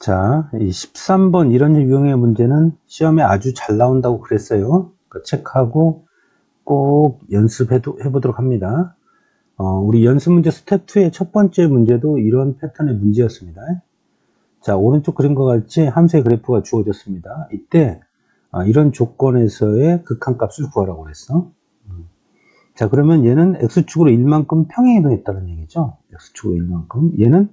자, 이 13번 이런 유형의 문제는 시험에 아주 잘 나온다고 그랬어요. 그 체크하고 꼭 연습해 보도록 합니다. 어, 우리 연습 문제 스텝 2의 첫 번째 문제도 이런 패턴의 문제였습니다. 자, 오른쪽 그림과 같이 함수의 그래프가 주어졌습니다. 이때 아, 이런 조건에서의 극한값을 구하라고 그랬어. 음. 자, 그러면 얘는 x축으로 1만큼 평행이동했다는 얘기죠. x축으로 1만큼. 얘는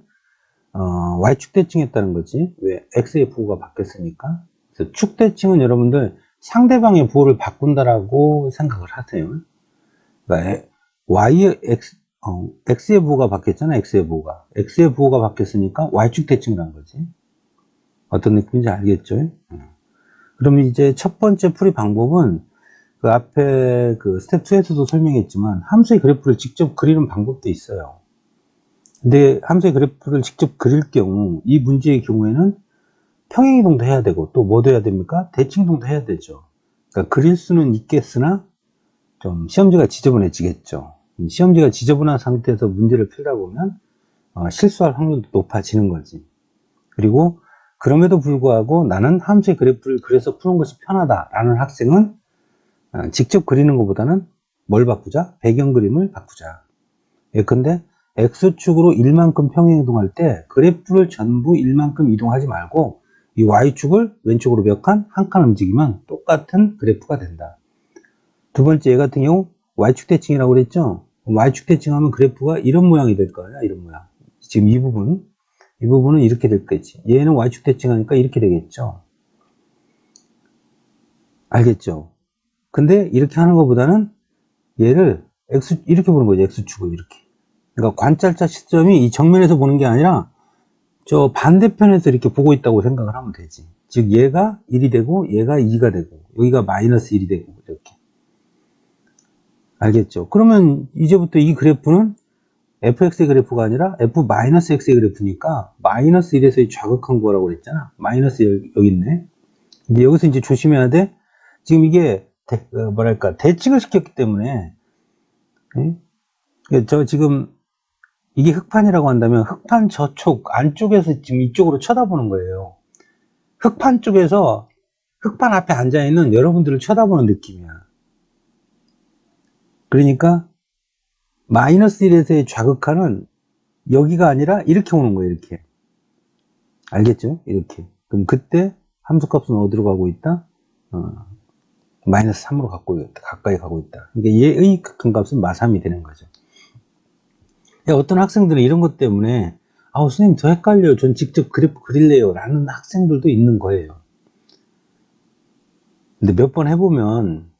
어, y축 대칭 했다는 거지. 왜? x의 부호가 바뀌었으니까. 그래서 축 대칭은 여러분들 상대방의 부호를 바꾼다라고 생각을 하세요. 그러니까 y의 x, 어, x의 부호가 바뀌었잖아. x의 부호가. x의 부호가 바뀌었으니까 y축 대칭을 한 거지. 어떤 느낌인지 알겠죠? 음. 그럼 이제 첫 번째 풀이 방법은 그 앞에 그 스텝 2에서도 설명했지만 함수의 그래프를 직접 그리는 방법도 있어요. 근데 함수의 그래프를 직접 그릴 경우 이 문제의 경우에는 평행이동도 해야 되고 또 뭐도 해야 됩니까? 대칭동도 해야 되죠. 그러니까 그릴 수는 있겠으나 좀 시험지가 지저분해지겠죠. 시험지가 지저분한 상태에서 문제를 풀다 보면 어, 실수할 확률도 높아지는 거지. 그리고 그럼에도 불구하고 나는 함수의 그래프를 그려서 푸는 것이 편하다라는 학생은 어, 직접 그리는 것보다는 뭘 바꾸자? 배경 그림을 바꾸자. 예컨대 X축으로 1만큼 평행 이동할 때 그래프를 전부 1만큼 이동하지 말고 이 Y축을 왼쪽으로 몇 칸? 한 칸 움직이면 똑같은 그래프가 된다. 두 번째 얘 같은 경우 Y축 대칭이라고 그랬죠? Y축 대칭하면 그래프가 이런 모양이 될 거야. 이런 모양. 지금 이 부분. 이 부분은 이렇게 될 거지. 얘는 Y축 대칭하니까 이렇게 되겠죠. 알겠죠? 근데 이렇게 하는 것보다는 얘를 X, 이렇게 보는 거죠. X축을 이렇게. 그러니까 관찰자 시점이 이 정면에서 보는 게 아니라 저 반대편에서 이렇게 보고 있다고 생각을 하면 되지. 즉 얘가 1이 되고 얘가 2가 되고 여기가 마이너스 1이 되고 이렇게. 알겠죠? 그러면 이제부터 이 그래프는 fx의 그래프가 아니라 f-x의 그래프니까 마이너스 1에서의 좌극한 거라고 그랬잖아. 마이너스 여기 있네. 근데 여기서 이제 조심해야 돼. 지금 이게 대, 어, 뭐랄까 대칭을 시켰기 때문에 예? 저 지금 이게 흑판이라고 한다면 흑판 저쪽 안쪽에서 지금 이쪽으로 쳐다보는 거예요. 흑판 쪽에서 흑판 앞에 앉아 있는 여러분들을 쳐다보는 느낌이야. 그러니까 마이너스 1에서의 좌극하는 여기가 아니라 이렇게 오는 거예요. 이렇게. 알겠죠? 이렇게. 그럼 그때 함수값은 어디로 가고 있다? 어, 마이너스 3으로 갖고 있다. 가까이 가고 있다. 그러니까 얘의 극한값은 마삼이 되는 거죠. 어떤 학생들은 이런 것 때문에 아우 선생님 더 헷갈려요. 전 직접 그래프 그릴래요. 라는 학생들도 있는 거예요. 근데 몇 번 해보면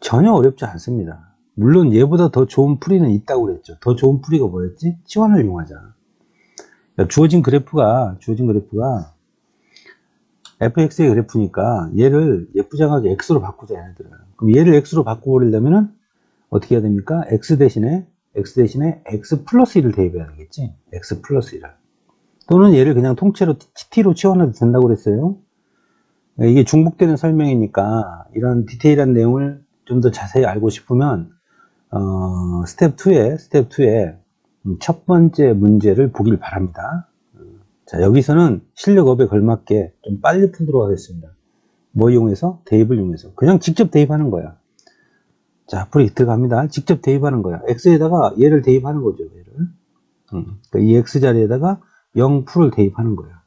전혀 어렵지 않습니다. 물론 얘보다 더 좋은 풀이는 있다고 그랬죠. 더 좋은 풀이가 뭐였지? 치환을 이용하자. 그러니까 주어진 그래프가 주어진 그래프가 fx의 그래프니까 얘를 예쁘장하게 x로 바꾸자 얘네들은. 그럼 얘를 x로 바꿔버리려면은 어떻게 해야 됩니까? x 대신에 x 대신에 x 플러스 1을 대입해야 되겠지. x 플러스 1을. 또는 얘를 그냥 통째로 t로 치환해도 된다고 그랬어요. 이게 중복되는 설명이니까 이런 디테일한 내용을 좀 더 자세히 알고 싶으면 어, 스텝 2에 스텝 2에 첫 번째 문제를 보길 바랍니다. 자 여기서는 실력업에 걸맞게 좀 빨리 풀도록 하겠습니다. 뭐 이용해서 대입을 이용해서 그냥 직접 대입하는 거야. 자, 풀이 들어갑니다. 직접 대입하는 거야. x에다가 얘를 대입하는 거죠. 얘를. 음, 그러니까 이 x 자리에다가 0 풀을 대입하는 거야.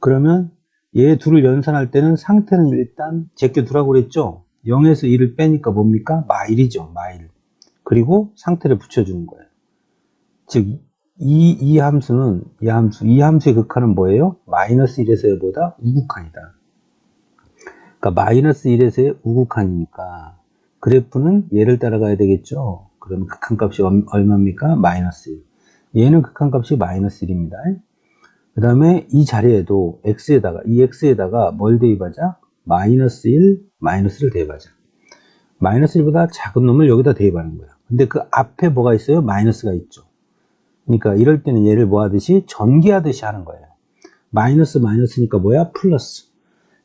그러면 얘 둘을 연산할 때는 상태는 일단 제껴 두라고 그랬죠. 0에서 1을 빼니까 뭡니까? 마일이죠. 마일. 그리고 상태를 붙여주는 거예요. 즉, 이, 이 함수는, 이 함수, 이 함수의 극한은 뭐예요? 마이너스 1에서의 보다 우극한이다. 그러니까 마이너스 1에서의 우극한이니까 그래프는 얘를 따라가야 되겠죠. 그러면 극한값이 얼마입니까? 마이너스 1. 얘는 극한값이 마이너스 1입니다. 그 다음에 이 자리에도 x에다가 이 x에다가 뭘 대입하자? 마이너스 1, 마이너스를 대입하자. 마이너스 1보다 작은 놈을 여기다 대입하는 거야. 근데 그 앞에 뭐가 있어요? 마이너스가 있죠. 그러니까 이럴 때는 얘를 뭐 하듯이 전개하듯이 하는 거예요. 마이너스 마이너스니까 뭐야? 플러스.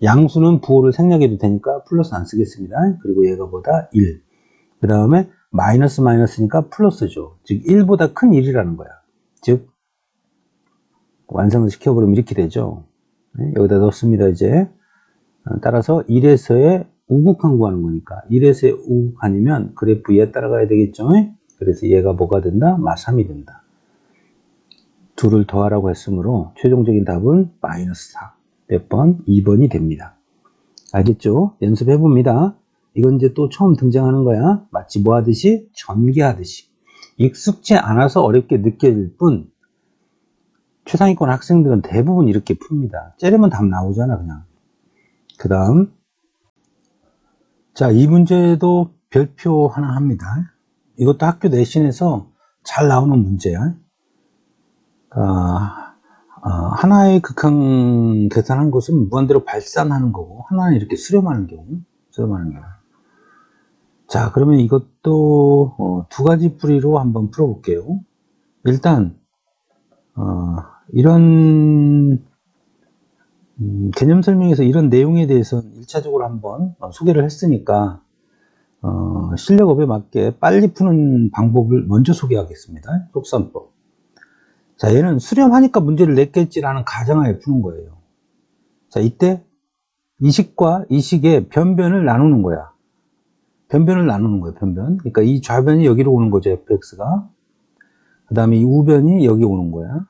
양수는 부호를 생략해도 되니까 플러스 안 쓰겠습니다. 그리고 얘가 보다 1. 그 다음에 마이너스 마이너스니까 플러스죠. 즉 1보다 큰 1이라는 거야. 즉 완성을 시켜버리면 이렇게 되죠. 네, 여기다 넣습니다, 이제. 어, 따라서 1에서의 우극한 구하는 거니까 1에서의 우극한이면 그래프 얘 따라가야 되겠죠. 그래서 얘가 뭐가 된다? 마3이 된다. 둘을 더하라고 했으므로 최종적인 답은 마이너스 4. 몇 번? 2번이 됩니다. 알겠죠? 연습해 봅니다. 이건 이제 또 처음 등장하는 거야. 마치 뭐 하듯이? 전개하듯이. 익숙지 않아서 어렵게 느껴질 뿐, 최상위권 학생들은 대부분 이렇게 풉니다. 째려면 답 나오잖아, 그냥. 그 다음. 자, 이 문제도 별표 하나 합니다. 이것도 학교 내신에서 잘 나오는 문제야. 아, 아, 하나의 극한 계산한 것은 무한대로 발산하는 거고, 하나는 이렇게 수렴하는 경우, 수렴하는 경우. 자, 그러면 이것도 어, 두 가지 뿌리로 한번 풀어볼게요. 일단 어, 이런 음, 개념 설명에서 이런 내용에 대해서는 1차적으로 한번 어, 소개를 했으니까 어, 실력업에 맞게 빨리 푸는 방법을 먼저 소개하겠습니다. 속산법. 자, 얘는 수렴하니까 문제를 냈겠지라는 가정하에 푸는 거예요. 자, 이때 이식과 이식의 변변을 나누는 거야. 변변을 나누는 거예요, 변변. 그러니까 이 좌변이 여기로 오는 거죠, fx가. 그 다음에 이 우변이 여기 오는 거야.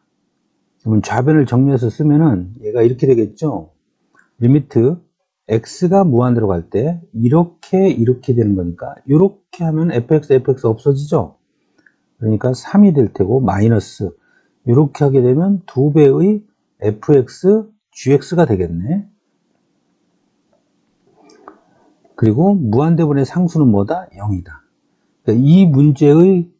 그러면 좌변을 정리해서 쓰면은 얘가 이렇게 되겠죠. 리미트 x가 무한대로 갈 때 이렇게 이렇게 되는 거니까 이렇게 하면 fx, fx 없어지죠. 그러니까 3이 될 테고 마이너스 이렇게 하게 되면 두 배의 fx, gx가 되겠네. 그리고 무한대분의 상수는 뭐다? 0이다. 그러니까 이 문제의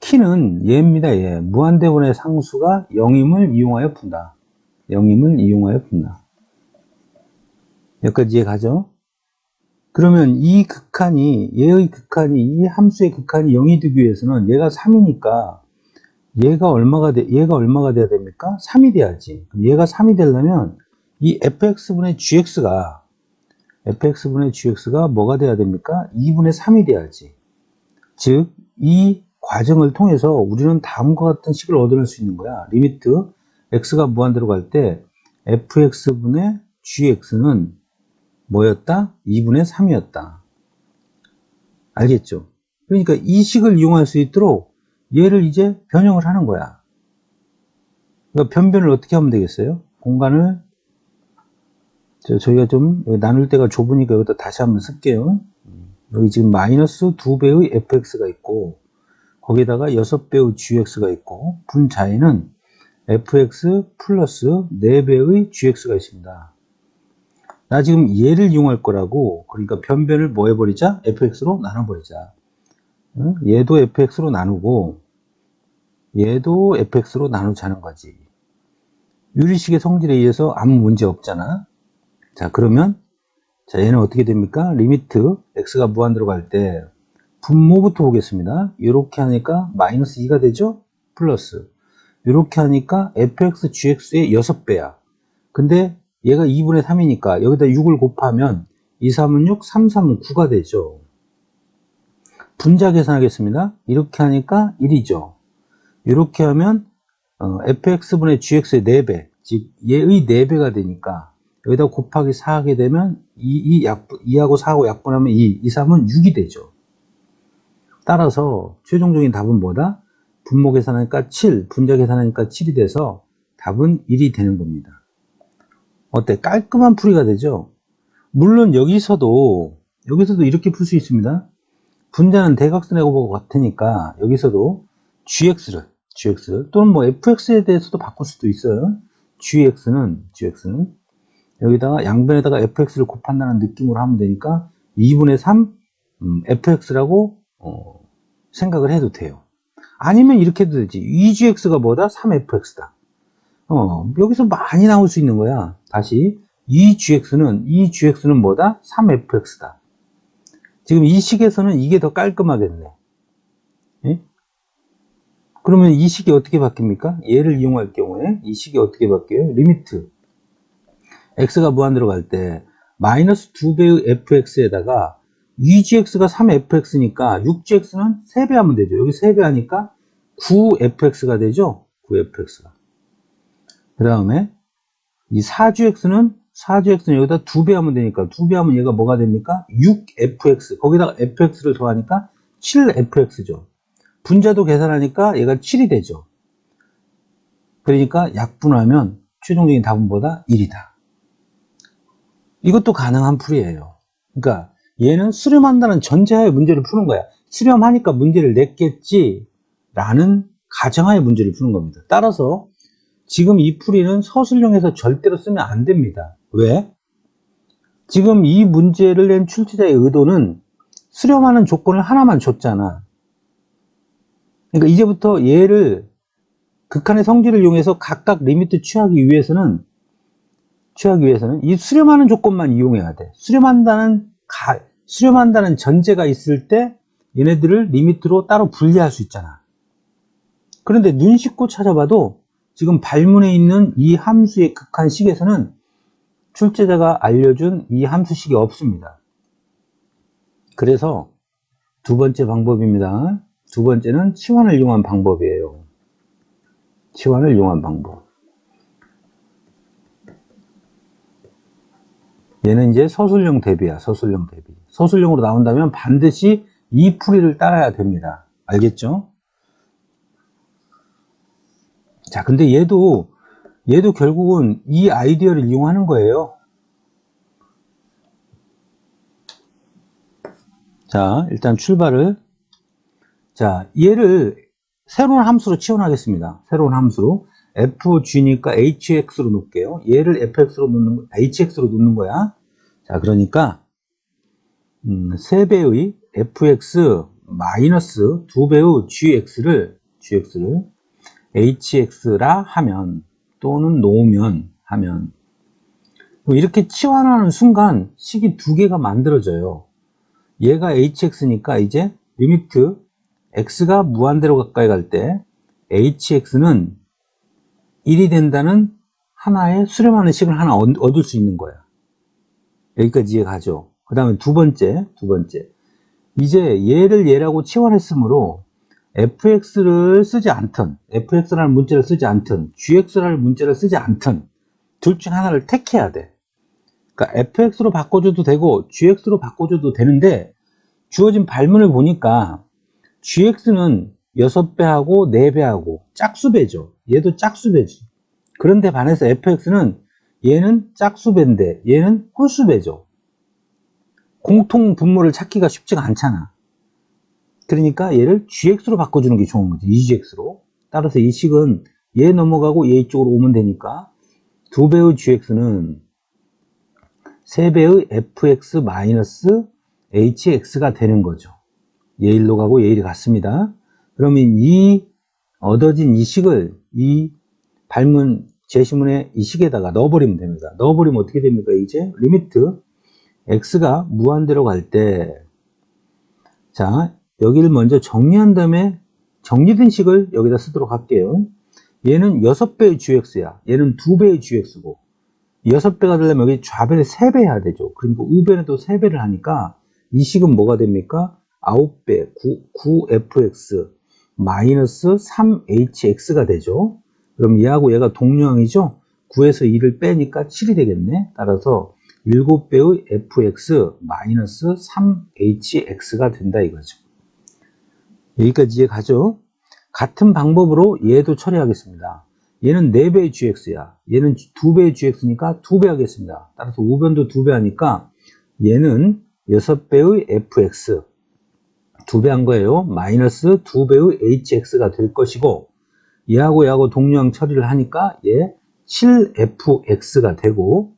키는 얘입니다. 얘. 무한대분의 상수가 0임을 이용하여 푼다. 0임을 이용하여 푼다. 여기까지 이해가죠? 그러면 이 극한이, 얘의 극한이, 이 함수의 극한이 0이 되기 위해서는 얘가 3이니까 얘가 얼마가 돼, 얘가 얼마가 돼야 됩니까? 3이 돼야지. 그럼 얘가 3이 되려면 이 fx분의 gx가 fx분의 gx가 뭐가 돼야 됩니까? 2분의 3이 돼야지. 즉, 이 과정을 통해서 우리는 다음과 같은 식을 얻어낼 수 있는 거야. 리미트 x가 무한대로 갈 때 fx분의 gx는 뭐였다? 2분의 3이었다. 알겠죠? 그러니까 이 식을 이용할 수 있도록 얘를 이제 변형을 하는 거야. 그러니까 변변을 어떻게 하면 되겠어요? 공간을 저희가 좀 나눌 때가 좁으니까 여기다 다시 한번 쓸게요. 여기 지금 마이너스 2배의 fx가 있고 거기다가 6배의 gx가 있고 분자에는 fx 플러스 4배의 gx가 있습니다. 나 지금 얘를 이용할 거라고 그러니까 변변을 뭐 해버리자? fx로 나눠버리자. 얘도 fx로 나누고 얘도 fx로 나누자는 거지. 유리식의 성질에 의해서 아무 문제 없잖아. 자, 그러면, 자, 얘는 어떻게 됩니까? 리미트, x가 무한대로 갈 때, 분모부터 보겠습니다. 이렇게 하니까 마이너스 2가 되죠? 플러스. 이렇게 하니까 fx, gx의 6배야. 근데 얘가 2분의 3이니까 여기다 6을 곱하면 2, 3은 6, 3, 3은 9가 되죠. 분자 계산하겠습니다. 이렇게 하니까 1이죠. 이렇게 하면 어, fx분의 gx의 4배, 즉 얘의 4배가 되니까 여기다 곱하기 4 하게 되면 2, 2, 약, 2하고 4하고 약분하면 2, 2, 3은 6이 되죠. 따라서 최종적인 답은 뭐다? 분모 계산하니까 7, 분자 계산하니까 7이 돼서 답은 1이 되는 겁니다. 어때? 깔끔한 풀이가 되죠? 물론 여기서도, 여기서도 이렇게 풀 수 있습니다. 분자는 대각선의 곱하고 같으니까 여기서도 gx를, gx 또는 뭐 fx에 대해서도 바꿀 수도 있어요. gx는, gx는 여기다가 양변에다가 fx를 곱한다는 느낌으로 하면 되니까 2분의 3 음, fx라고 어, 생각을 해도 돼요. 아니면 이렇게 해도 되지. 2gx가 뭐다? 3fx다. 어, 여기서 많이 나올 수 있는 거야. 다시 2gx는 2gx는 뭐다? 3fx다. 지금 이 식에서는 이게 더 깔끔하겠네. 예? 그러면 이 식이 어떻게 바뀝니까? 얘를 이용할 경우에 이 식이 어떻게 바뀌어요? 리미트 x가 무한대로 갈 때 마이너스 2배의 fx에다가 2gx가 3fx니까 6gx는 3배 하면 되죠. 여기 3배 하니까 9fx가 되죠. 9fx가. 그 다음에 이 4주x는 4주x는 여기다 2배 하면 되니까 2배 하면 얘가 뭐가 됩니까? 6fx 거기다가 fx를 더하니까 7fx죠. 분자도 계산하니까 얘가 7이 되죠. 그러니까 약분하면 최종적인 답은보다 1이다. 이것도 가능한 풀이에요. 그러니까 얘는 수렴한다는 전제하에 문제를 푸는 거야. 수렴하니까 문제를 냈겠지 라는 가정하에 문제를 푸는 겁니다. 따라서 지금 이 풀이는 서술형에서 절대로 쓰면 안 됩니다. 왜? 지금 이 문제를 낸 출제자의 의도는 수렴하는 조건을 하나만 줬잖아. 그러니까 이제부터 얘를 극한의 성질을 이용해서 각각 리미트 취하기 위해서는 취하기 위해서는 이 수렴하는 조건만 이용해야 돼. 수렴한다는 가, 수렴한다는 전제가 있을 때 얘네들을 리미트로 따로 분리할 수 있잖아. 그런데 눈 씻고 찾아봐도 지금 발문에 있는 이 함수의 극한식에서는 출제자가 알려준 이 함수식이 없습니다. 그래서 두 번째 방법입니다. 두 번째는 치환을 이용한 방법이에요. 치환을 이용한 방법. 얘는 이제 서술형 대비야, 서술형 대비. 서술형으로 나온다면 반드시 이 풀이를 따라야 됩니다. 알겠죠? 자, 근데 얘도, 얘도 결국은 이 아이디어를 이용하는 거예요. 자, 일단 출발을. 자, 얘를 새로운 함수로 치환하겠습니다. 새로운 함수로. fg니까 hx로 놓을게요. 얘를 fx로 놓는, 거- hx로 놓는 거야. 자, 그러니까, 음, 3배의 fx 마이너스 2배의 gx를, gx를 hx라 하면, 또는 놓으면, 하면, 뭐 이렇게 치환하는 순간 식이 두 개가 만들어져요. 얘가 hx니까 이제 리미트 x가 무한대로 가까이 갈 때 hx는 1이 된다는 하나의 수렴하는 식을 하나 얻- 얻을 수 있는 거야. 여기까지 이해가죠. 그 다음에 두 번째, 두 번째. 이제 얘를 얘라고 치환했으므로 fx를 쓰지 않든, fx라는 문자를 쓰지 않든, gx라는 문자를 쓰지 않든, 둘 중 하나를 택해야 돼. 그러니까 fx로 바꿔줘도 되고, gx로 바꿔줘도 되는데, 주어진 발문을 보니까, gx는 6배하고 4배하고 짝수배죠. 얘도 짝수배지. 그런데 반해서 fx는 얘는 짝수배인데 얘는 홀수배죠. 공통 분모를 찾기가 쉽지가 않잖아. 그러니까 얘를 gx로 바꿔주는 게 좋은 거지. 2gx로. 따라서 이 식은 얘 넘어가고 얘 이쪽으로 오면 되니까 2배의 gx는 3배의 fx 마이너스 hx가 되는 거죠. 얘 일로 가고 얘 이리 갔습니다. 그러면 이 얻어진 이 식을 이 발문 제시문의 이 식에다가 넣어버리면 됩니다. 넣어버리면 어떻게 됩니까? 이제 리미트 x가 무한대로 갈 때 자, 여기를 먼저 정리한 다음에 정리된 식을 여기다 쓰도록 할게요. 얘는 6배의 gx야. 얘는 2배의 gx고 6배가 되려면 여기 좌배를 3배 해야 되죠. 그러니까 우배는 또 3배를 하니까 이 식은 뭐가 됩니까? 9배 9, 9fx 마이너스 3hx가 되죠. 그럼 얘하고 얘가 동류항이죠. 9에서 2를 빼니까 7이 되겠네. 따라서 7배의 fx 마이너스 3hx가 된다 이거죠. 여기까지 가죠? 같은 방법으로 얘도 처리하겠습니다. 얘는 4배의 gx야. 얘는 2배의 gx니까 2배 하겠습니다. 따라서 우변도 2배 하니까 얘는 6배의 fx 2배 한 거예요. 마이너스 2배의 hx가 될 것이고 얘하고 얘하고 동류항 처리를 하니까 얘 7fx가 되고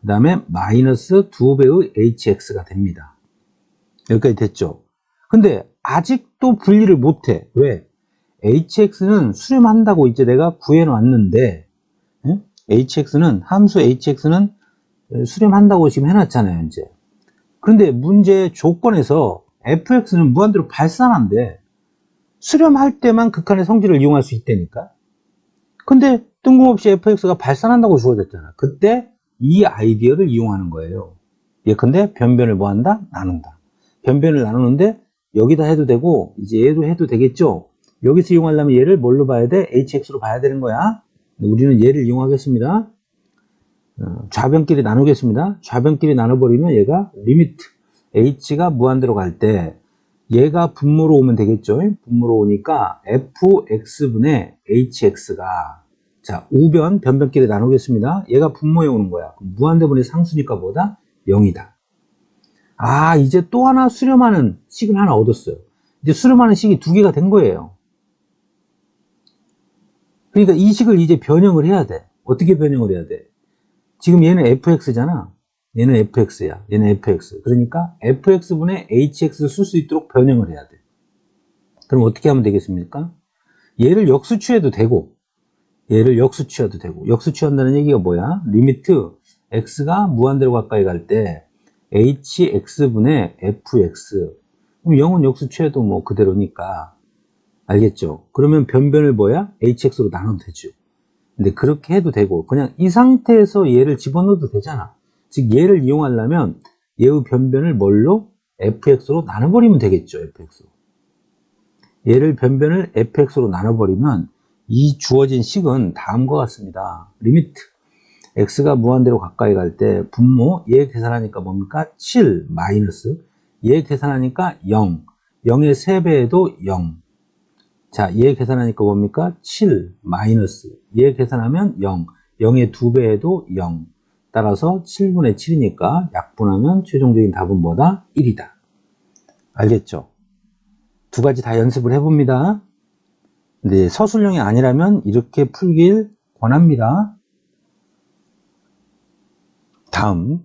그 다음에 마이너스 2배의 hx가 됩니다. 여기까지 됐죠? 근데 아직도 분리를 못해. 왜? hx는 수렴한다고 이제 내가 구해놨는데 예? hx는 함수 hx는 수렴한다고 지금 해놨잖아요. 이제. 그런데 문제 조건에서 fx는 무한대로 발산한데 수렴할 때만 극한의 성질을 이용할 수 있다니까. 근데 뜬금없이 fx가 발산한다고 주어졌잖아. 그때 이 아이디어를 이용하는 거예요. 예컨대 변변을 뭐 한다? 나눈다. 변변을 나누는데 여기다 해도 되고 이제 얘도 해도 되겠죠. 여기서 이용하려면 얘를 뭘로 봐야 돼? hx로 봐야 되는 거야. 우리는 얘를 이용하겠습니다. 어, 좌변끼리 나누겠습니다. 좌변끼리 나눠버리면 얘가 리미트 h가 무한대로 갈 때 얘가 분모로 오면 되겠죠. 분모로 오니까 fx분의 hx가 자 우변 변변끼리 나누겠습니다. 얘가 분모에 오는 거야. 무한대분의 상수니까 뭐다? 0이다. 아 이제 또 하나 수렴하는 식을 하나 얻었어요. 이제 수렴하는 식이 두 개가 된 거예요. 그러니까 이 식을 이제 변형을 해야 돼. 어떻게 변형을 해야 돼? 지금 얘는 fx잖아. 얘는 fx야. 얘는 fx. 그러니까 fx분의 hx를 쓸 수 있도록 변형을 해야 돼. 그럼 어떻게 하면 되겠습니까? 얘를 역수 취해도 되고, 얘를 역수 취해도 되고, 역수 취한다는 얘기가 뭐야? 리미트 x가 무한대로 가까이 갈 때 hx분의 fx. 그럼 0은 역수 취해도 뭐 그대로니까. 알겠죠? 그러면 변변을 뭐야? hx로 나눠도 되죠. 근데 그렇게 해도 되고 그냥 이 상태에서 얘를 집어넣어도 되잖아. 즉 얘를 이용하려면 얘의 변변을 뭘로? fx로 나눠버리면 되겠죠. fx로. 얘를 변변을 fx로 나눠버리면 이 주어진 식은 다음과 같습니다. 리미트 x가 무한대로 가까이 갈 때 분모 얘 계산하니까 뭡니까? 7 마이너스 얘 계산하니까 0 0의 3배에도 0 자, 얘 계산하니까 뭡니까? 7 마이너스 얘 계산하면 0 0의 2배에도 0 따라서 7분의 7이니까 약분하면 최종적인 답은 뭐다? 1이다. 알겠죠? 두 가지 다 연습을 해봅니다. 근데 서술형이 아니라면 이렇게 풀길 권합니다. 다음.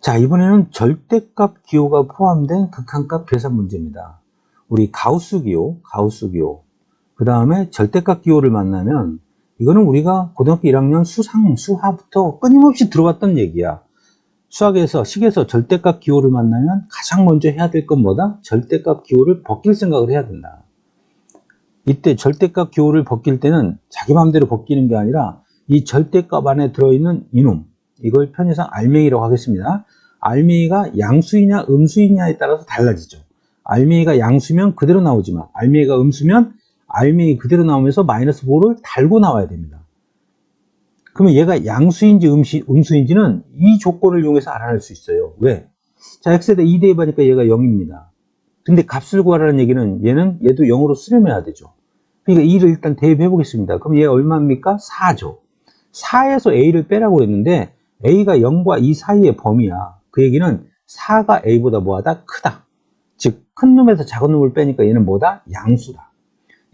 자, 이번에는 절대값 기호가 포함된 극한값 계산 문제입니다. 우리 가우스 기호, 가우스 기호. 그 다음에 절대값 기호를 만나면 이거는 우리가 고등학교 1학년 수상, 수화부터 끊임없이 들어왔던 얘기야. 수학에서, 식에서 절대값 기호를 만나면 가장 먼저 해야 될 건 뭐다? 절대값 기호를 벗길 생각을 해야 된다. 이때 절대값 기호를 벗길 때는 자기 마음대로 벗기는 게 아니라 이 절대값 안에 들어있는 이놈, 이걸 편의상 알맹이라고 하겠습니다. 알맹이가 양수이냐 음수이냐에 따라서 달라지죠. 알맹이가 양수면 그대로 나오지만 알맹이가 음수면 알맹이 그대로 나오면서 마이너스 5를 달고 나와야 됩니다. 그러면 얘가 양수인지 음시, 음수인지는 이 조건을 이용해서 알아낼 수 있어요. 왜? 자, x에다 2 대입하니까 얘가 0입니다. 근데 값을 구하라는 얘기는 얘는 얘도 0으로 수렴해야 되죠. 그러니까 2를 일단 대입해 보겠습니다. 그럼 얘가 얼마입니까? 4죠. 4에서 a를 빼라고 했는데 a가 0과 2 사이의 범위야. 그 얘기는 4가 a보다 뭐하다? 크다. 즉, 큰 놈에서 작은 놈을 빼니까 얘는 뭐다? 양수다.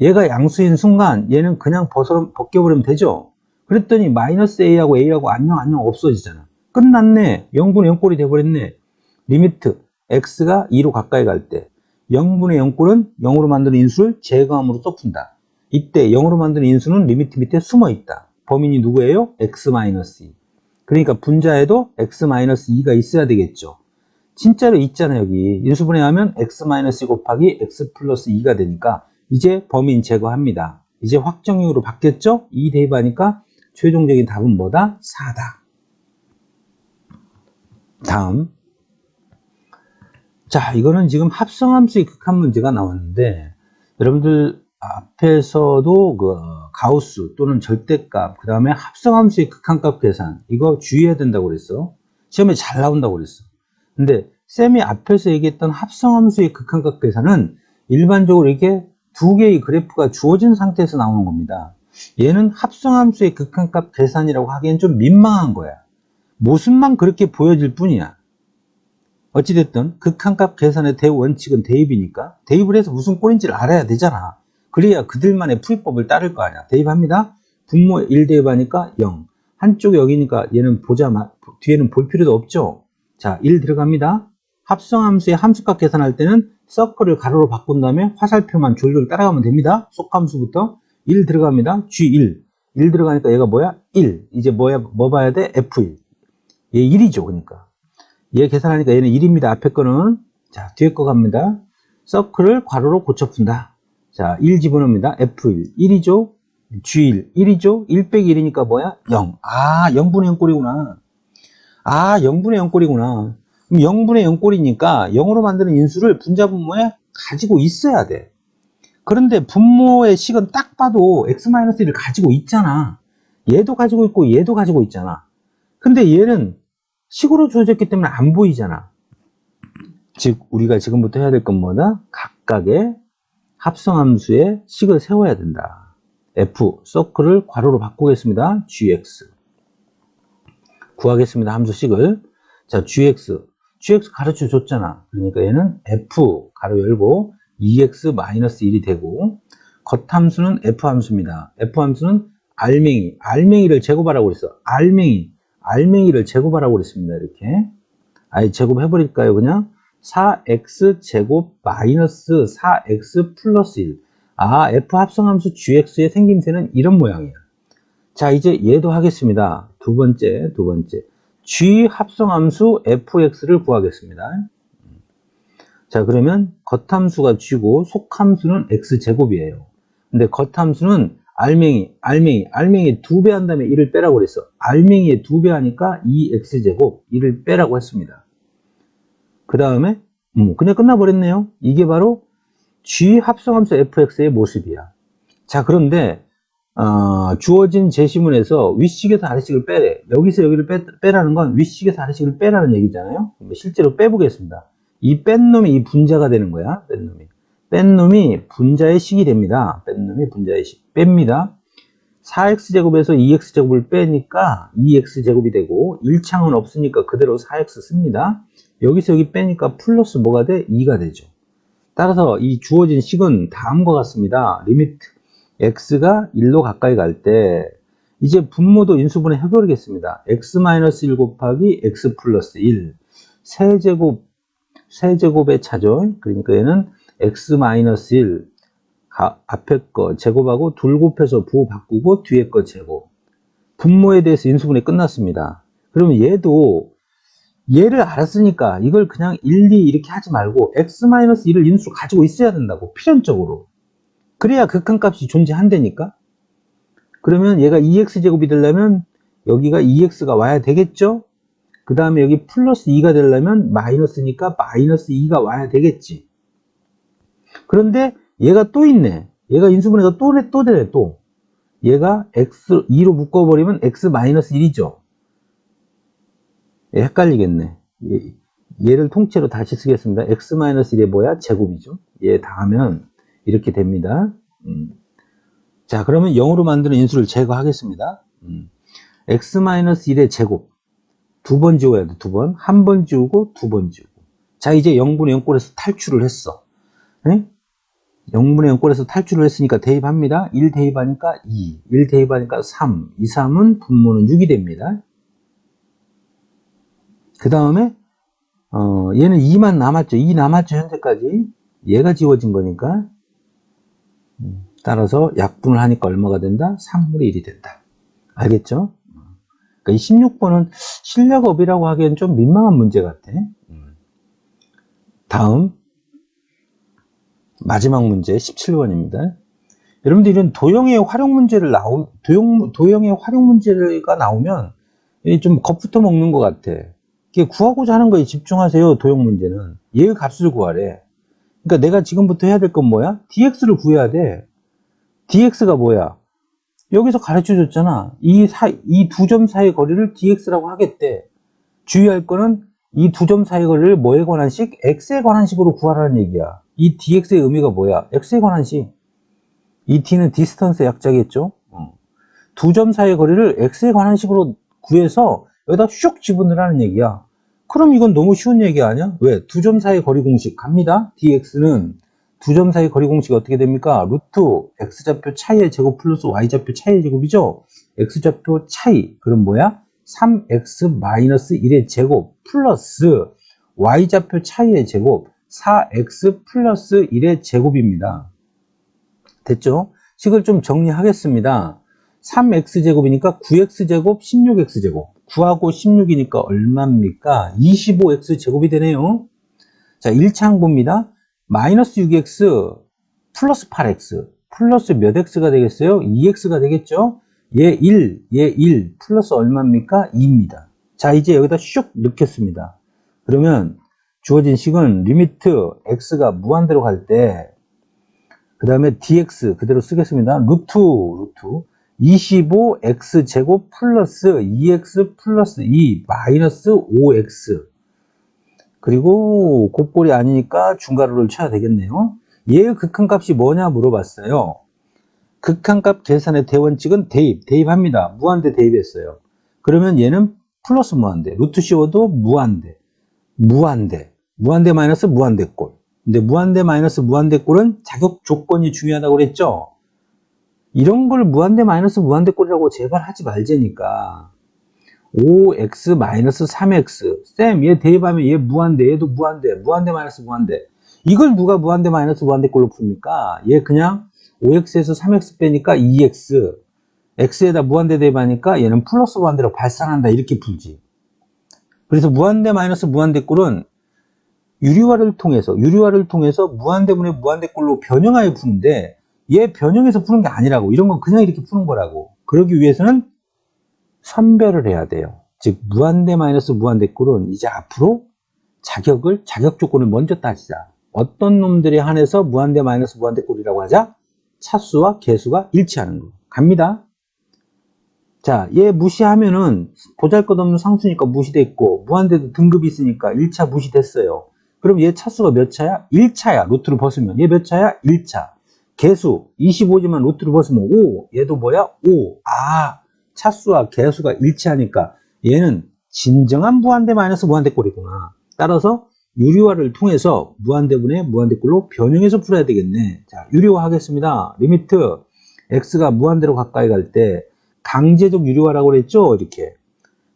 얘가 양수인 순간 얘는 그냥 벗어, 벗겨버리면 되죠. 그랬더니 마이너스 a하고 a하고 안녕 안녕 없어지잖아. 끝났네. 0분의 0꼴이 돼버렸네. 리미트 x가 2로 가까이 갈 때 0분의 0꼴은 0으로 만드는 인수를 제거함으로 써 푼다. 이때 0으로 만드는 인수는 리미트 밑에 숨어 있다. 범인이 누구예요? x-2. 그러니까 분자에도 x-2가 있어야 되겠죠. 진짜로 있잖아요, 여기. 인수분해 하면 x-2 곱하기 x 플러스 2가 되니까 이제 범인 제거합니다. 이제 확정형으로 바뀌었죠? 2 대입하니까 최종적인 답은 뭐다? 4다. 다음. 자, 이거는 지금 합성함수의 극한 문제가 나왔는데, 여러분들 앞에서도 그 가우스 또는 절대값, 그 다음에 합성함수의 극한값 계산, 이거 주의해야 된다고 그랬어. 시험에 잘 나온다고 그랬어. 근데 쌤이 앞에서 얘기했던 합성함수의 극한값 계산은 일반적으로 이렇게 두 개의 그래프가 주어진 상태에서 나오는 겁니다. 얘는 합성함수의 극한값 계산이라고 하기엔 좀 민망한 거야. 모습만 그렇게 보여질 뿐이야. 어찌됐든 극한값 계산의 대원칙은 대입이니까 대입을 해서 무슨 꼴인지를 알아야 되잖아. 그래야 그들만의 풀이법을 따를 거 아니야. 대입합니다. 분모 1 대입하니까 0. 한쪽 여기니까 얘는 보자, 뒤에는 볼 필요도 없죠. 자, 1 들어갑니다. 합성함수의 함수값 계산할 때는 서클을 가로로 바꾼 다음에 화살표만 졸졸 따라가면 됩니다. 속함수부터 1 들어갑니다. G1. 1 들어가니까 얘가 뭐야? 1. 이제 뭐야, 뭐 봐야 돼? F1. 얘 1이죠. 그러니까. 얘 계산하니까 얘는 1입니다. 앞에 거는. 자, 뒤에 거 갑니다. 서클을 괄호로 고쳐 푼다. 자, 1 집어넣습니다. F1. 1이죠? G1. 1이죠? 1 빼기 1이니까 뭐야? 0. 아, 0분의 0 꼴이구나. 아, 0분의 0 꼴이구나. 그럼 0분의 0 꼴이니까 0으로 만드는 인수를 분자 분모에 가지고 있어야 돼. 그런데 분모의 식은 딱 봐도 x-1을 가지고 있잖아. 얘도 가지고 있고 얘도 가지고 있잖아. 근데 얘는 식으로 주어졌기 때문에 안 보이잖아. 즉 우리가 지금부터 해야 될 건 뭐다? 각각의 합성함수의 식을 세워야 된다. f 서클을 괄호로 바꾸겠습니다. gx 구하겠습니다. 함수 식을 자 gx gx 가르쳐 줬잖아. 그러니까 얘는 f 가로 열고 2x-1이 되고 겉함수는 f함수입니다. f함수는 알맹이, 알맹이를 제곱하라고 그랬어. 알맹이, 알맹이를 제곱하라고 그랬습니다. 이렇게. 아예 제곱해버릴까요? 그냥 4x 제곱 마이너스 4x 플러스 1. 아, f 합성함수 gx의 생김새는 이런 모양이야. 자, 이제 얘도 하겠습니다. 두 번째, 두 번째. g 합성함수 fx를 구하겠습니다. 자, 그러면 겉함수가 g고 속함수는 x제곱이에요. 근데 겉함수는 알맹이, 알맹이, 알맹이 두 배 한 다음에 1을 빼라고 그랬어. 알맹이에 두 배 하니까 2x제곱, 1을 빼라고 했습니다. 그 다음에, 음, 그냥 끝나버렸네요. 이게 바로 g 합성함수 fx의 모습이야. 자, 그런데, 어, 주어진 제시문에서 윗식에서 아래식을 빼래. 여기서 여기를 빼, 빼라는 건 윗식에서 아래식을 빼라는 얘기잖아요. 실제로 빼보겠습니다. 이 뺀 놈이 이 분자가 되는 거야. 뺀 놈이. 뺀 놈이 분자의 식이 됩니다. 뺀 놈이 분자의 식. 뺍니다. 4x제곱에서 2x제곱을 빼니까 2x제곱이 되고 1창은 없으니까 그대로 4x 씁니다. 여기서 여기 빼니까 플러스 뭐가 돼? 2가 되죠. 따라서 이 주어진 식은 다음과 같습니다. 리미트 x가 1로 가까이 갈 때 이제 분모도 인수분해 해버리겠습니다. x-1 곱하기 x 플러스 1 세제곱 세제곱의 차죠. 그러니까 얘는 x-1 앞에 거 제곱하고 둘 곱해서 부 바꾸고 뒤에 거 제곱. 분모에 대해서 인수분해 끝났습니다. 그러면 얘도 얘를 알았으니까 이걸 그냥 1, 2 이렇게 하지 말고 x-1을 인수로 가지고 있어야 된다고 필연적으로. 그래야 극한값이 존재한다니까. 그러면 얘가 2x제곱이 되려면 여기가 2x가 와야 되겠죠? 그 다음에 여기 플러스 2가 되려면 마이너스니까 마이너스 2가 와야 되겠지. 그런데 얘가 또 있네. 얘가 인수분해가 또, 또 되네, 또. 얘가 x, 2로 묶어버리면 x 마이너스 1이죠. 얘 헷갈리겠네. 얘, 를 통째로 다시 쓰겠습니다. x 마이너스 1이 뭐야? 제곱이죠. 얘 다 하면 이렇게 됩니다. 음. 자, 그러면 0으로 만드는 인수를 제거하겠습니다. 음. x 마이너스 1의 제곱. 두 번 지워야 돼, 두 번. 한 번 지우고, 두 번 지우고. 자, 이제 0분의 0꼴에서 탈출을 했어. 네? 0분의 0꼴에서 탈출을 했으니까 대입합니다. 1 대입하니까 2, 1 대입하니까 3, 2, 3은 분모는 6이 됩니다. 그 다음에 어, 얘는 2만 남았죠. 2 남았죠. 현재까지. 얘가 지워진 거니까 음, 따라서 약분을 하니까 얼마가 된다? 3분의 1이 된다. 알겠죠? 그러니까 이 16번은 실력업이라고 하기엔 좀 민망한 문제 같아. 음. 다음 마지막 문제 17번입니다. 여러분들 이런 도형의 활용 문제를 나오 도형 도형의 활용 문제가 나오면 좀 겁부터 먹는 것 같아. 구하고자 하는 거에 집중하세요. 도형 문제는 얘의 값을 구하래. 그러니까 내가 지금부터 해야 될 건 뭐야? dx를 구해야 돼. dx가 뭐야? 여기서 가르쳐 줬잖아. 이이두점 사이의 거리를 dx라고 하겠대. 주의할 거는 이 두 점 사이의 거리를 뭐에 관한 식? x에 관한 식으로 구하라는 얘기야. 이 dx의 의미가 뭐야? x에 관한 식. 이 t는 디스턴스 약자겠죠? 어. 두점 사이의 거리를 x에 관한 식으로 구해서 여기다 슉 집어넣으라는 얘기야. 그럼 이건 너무 쉬운 얘기 아니야? 왜? 두 점 사이 거리 공식 갑니다. dx는 두 점 사이 거리 공식이 어떻게 됩니까? 루트 x좌표 차이의 제곱 플러스 y좌표 차이의 제곱이죠? x좌표 차이. 그럼 뭐야? 3x-1의 제곱 플러스 y좌표 차이의 제곱 4x 플러스 1의 제곱입니다. 됐죠? 식을 좀 정리하겠습니다. 3x제곱이니까 9x제곱, 16x제곱. 9하고 16이니까 얼마입니까? 25x제곱이 되네요. 자, 1차항 봅니다. 마이너스 6x 플러스 8x 플러스 몇 x가 되겠어요? 2x가 되겠죠? 얘 1, 얘 1 플러스 얼마입니까? 2입니다. 자, 이제 여기다 슉 넣겠습니다. 그러면 주어진 식은 리미트 x가 무한대로 갈 때 그 다음에 dx 그대로 쓰겠습니다. 루트, 루트. 25x 제곱 플러스 2x 플러스 2 마이너스 5x. 그리고 곱볼이 아니니까 중괄호를 쳐야 되겠네요. 얘의 극한값이 뭐냐 물어봤어요. 극한값 계산의 대원칙은 대입, 대입합니다. 무한대 대입했어요. 그러면 얘는 플러스 무한대, 루트 씌워도 무한대, 무한대, 무한대 마이너스 무한대꼴. 근데 무한대 마이너스 무한대꼴은 자격 조건이 중요하다고 그랬죠? 이런 걸 무한대 마이너스 무한대 꼴이라고 제발 하지 말자니까. 5x 마이너스 3x. 쌤, 얘 대입하면 얘 무한대, 얘도 무한대, 무한대 마이너스 무한대. 이걸 누가 무한대 마이너스 무한대 꼴로 풉니까? 얘 그냥 5x에서 3x 빼니까 2x. x에다 무한대 대입하니까 얘는 플러스 무한대로 발산한다. 이렇게 풀지. 그래서 무한대 마이너스 무한대 꼴은 유리화를 통해서, 유리화를 통해서 무한대분의 무한대꼴로 변형하여 푸는데 얘 변형해서 푸는 게 아니라고. 이런 건 그냥 이렇게 푸는 거라고. 그러기 위해서는 선별을 해야 돼요. 즉 무한대 마이너스 무한대 꼴은 이제 앞으로 자격을 자격 조건을 먼저 따지자. 어떤 놈들에 한해서 무한대 마이너스 무한대 꼴이라고 하자? 차수와 개수가 일치하는 거. 갑니다. 자, 얘 무시하면은 보잘것없는 상수니까 무시됐고 무한대도 등급이 있으니까 1차 무시됐어요. 그럼 얘 차수가 몇 차야? 1차야. 루트를 벗으면. 얘 몇 차야? 1차. 개수 25지만 루트를 벗으면 5. 얘도 뭐야? 5. 아, 차수와 개수가 일치하니까 얘는 진정한 무한대 마이너스 무한대 꼴이구나. 따라서 유리화를 통해서 무한대분의 무한대꼴로 변형해서 풀어야 되겠네. 자, 유리화 하겠습니다. 리미트 x가 무한대로 가까이 갈 때 강제적 유리화라고 그랬죠? 이렇게.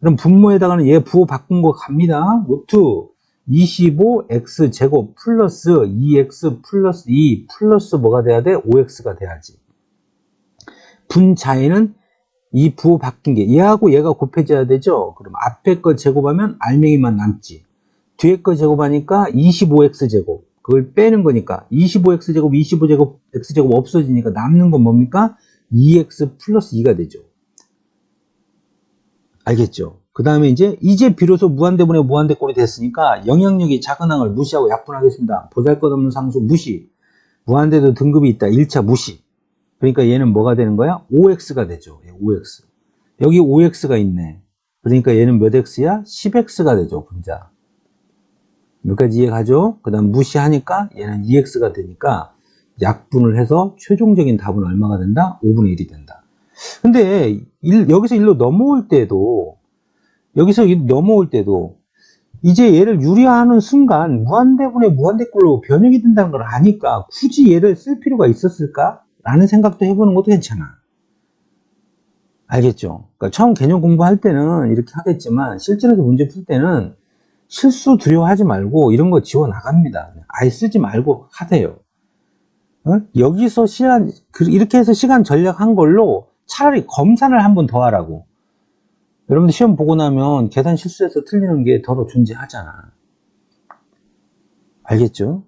그럼 분모에다가는 얘 부호 바꾼 거 갑니다. 루트 25x 제곱 플러스 2x 플러스 2 플러스 뭐가 돼야 돼? 5x가 돼야지. 분자에는 이 부호 바뀐 게 얘하고 얘가 곱해져야 되죠? 그럼 앞에 거 제곱하면 알맹이만 남지. 뒤에 거 제곱하니까 25x 제곱. 그걸 빼는 거니까 25x 제곱, 25제곱, x 제곱 없어지니까 남는 건 뭡니까? 2x 플러스 2가 되죠. 알겠죠? 그 다음에 이제 이제 비로소 무한대분의 무한대꼴이 됐으니까 영향력이 작은 항을 무시하고 약분하겠습니다. 보잘것없는 상수 무시. 무한대도 등급이 있다. 1차 무시. 그러니까 얘는 뭐가 되는 거야? 5x가 되죠. 5x. 여기 5x가 있네. 그러니까 얘는 몇 x야? 10x가 되죠. 분자. 여기까지 이해가죠? 그 다음 무시하니까 얘는 2x가 되니까 약분을 해서 최종적인 답은 얼마가 된다? 5분의 1이 된다. 근데 일- 여기서 일로 넘어올 때도 여기서 이- 넘어올 때도 이제 얘를 유리화하는 순간 무한대분의 무한대꼴로 변형이 된다는 걸 아니까 굳이 얘를 쓸 필요가 있었을까? 라는 생각도 해보는 것도 괜찮아. 알겠죠? 그러니까 처음 개념 공부할 때는 이렇게 하겠지만 실전에서 문제 풀 때는 실수 두려워하지 말고 이런 거 지워 나갑니다. 아예 쓰지 말고 하세요. 어? 여기서 시간 그- 이렇게 해서 시간 전략한 걸로 차라리 검사를 한번 더 하라고. 여러분들 시험 보고 나면 계산 실수해서 틀리는 게 더러 존재하잖아. 알겠죠?